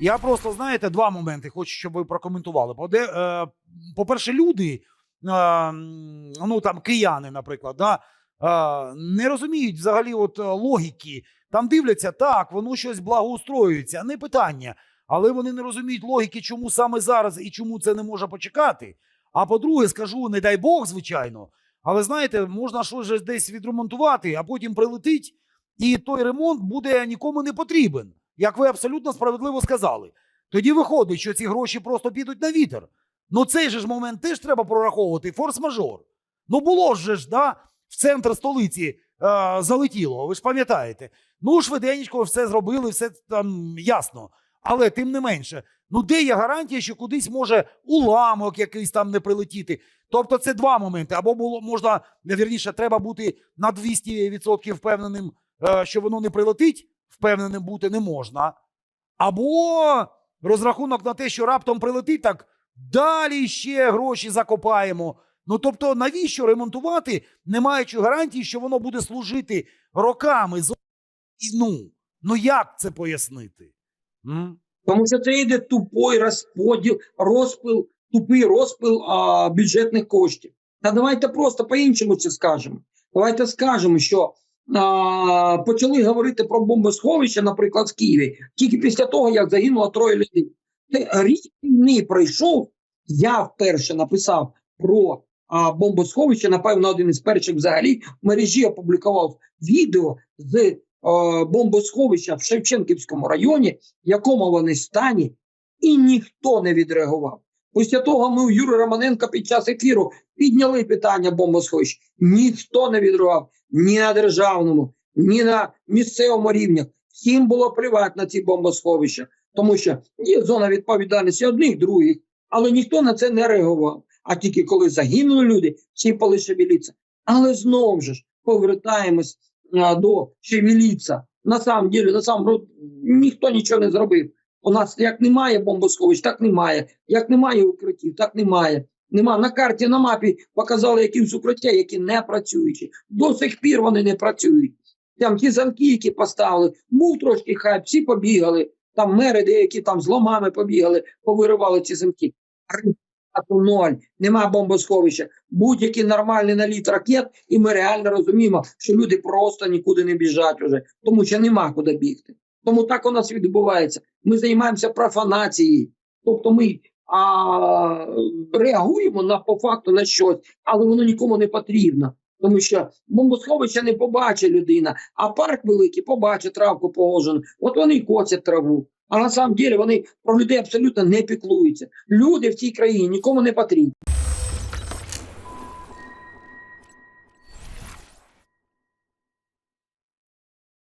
Я просто, знаєте, два моменти хочу, щоб ви прокоментували. Е, по-перше, люди, е, ну там кияни, наприклад, да, е, не розуміють взагалі от логіки. Там дивляться, так, воно щось благоустроюється, не питання. Але вони не розуміють логіки, чому саме зараз і чому це не може почекати. А по-друге, скажу, не дай Бог, звичайно. Але знаєте, можна щось десь відремонтувати, а потім прилетить, і той ремонт буде нікому не потрібен, як ви абсолютно справедливо сказали. Тоді виходить, що ці гроші просто підуть на вітер. Ну цей же ж момент теж треба прораховувати. Форс-мажор. Ну було ж да, в центр столиці е, залетіло, ви ж пам'ятаєте. Ну, швиденько все зробили, все там ясно. Але тим не менше, ну де є гарантія, що кудись може уламок якийсь там не прилетіти? Тобто це два моменти. Або було можна, вірніше, треба бути на 200% впевненим, е, що воно не прилетить, впевненим бути не можна. Або розрахунок на те, що раптом прилетить, так далі ще гроші закопаємо. Ну тобто, навіщо ремонтувати, не маючи гарантії, що воно буде служити роками ну, ну як це пояснити? М? Тому що це йде тупий розподіл, розпил, тупий розпил а, бюджетних коштів. Та давайте просто по-іншому це скажемо. Давайте скажемо, що а, почали говорити про бомбосховище, наприклад, в Києві, тільки після того, як загинуло троє людей. Рік війни пройшов. Я вперше написав про а, бомбосховище, напевно, один із перших взагалі в мережі опублікував відео з е, бомбосховища в Шевченківському районі, в якому вони стані, і ніхто не відреагував. Після того ми у Юрі Романенка під час ефіру підняли питання бомбосховищ. Ніхто не відреагував ні на державному, ні на місцевому рівнях. Всім було плювати на ці бомбосховища, тому що є зона відповідальності одних, других, але ніхто на це не реагував. А тільки коли загинули люди, всі почали шевелитися. Але знову ж повертаємось а, до шевеліться. На самом деле, на самом ніхто нічого не зробив. У нас як немає бомбосховищ, так немає. Як немає укриттів, так немає. Нема на карті, на мапі показали якісь укриття, які не працюючі. До сих пір вони не працюють. Там ті замки, які поставили, був трошки хайп, всі побігали. Там мери деякі там з ломами побігали, повиривали ці замки. Ноль, нема бомбосховища. Будь-який нормальний наліт ракет, і ми реально розуміємо, що люди просто нікуди не біжать уже, тому що нема куди бігти. Тому так у нас відбувається. Ми займаємося профанацією. Тобто ми а, реагуємо на по факту на щось, але воно нікому не потрібно. Тому що бомбосховища не побачить людина, а парк великий побачить травку положену. От вони й косять траву. А на самом деле вони про людей абсолютно не піклуються. Люди в цій країні нікому не потрібні.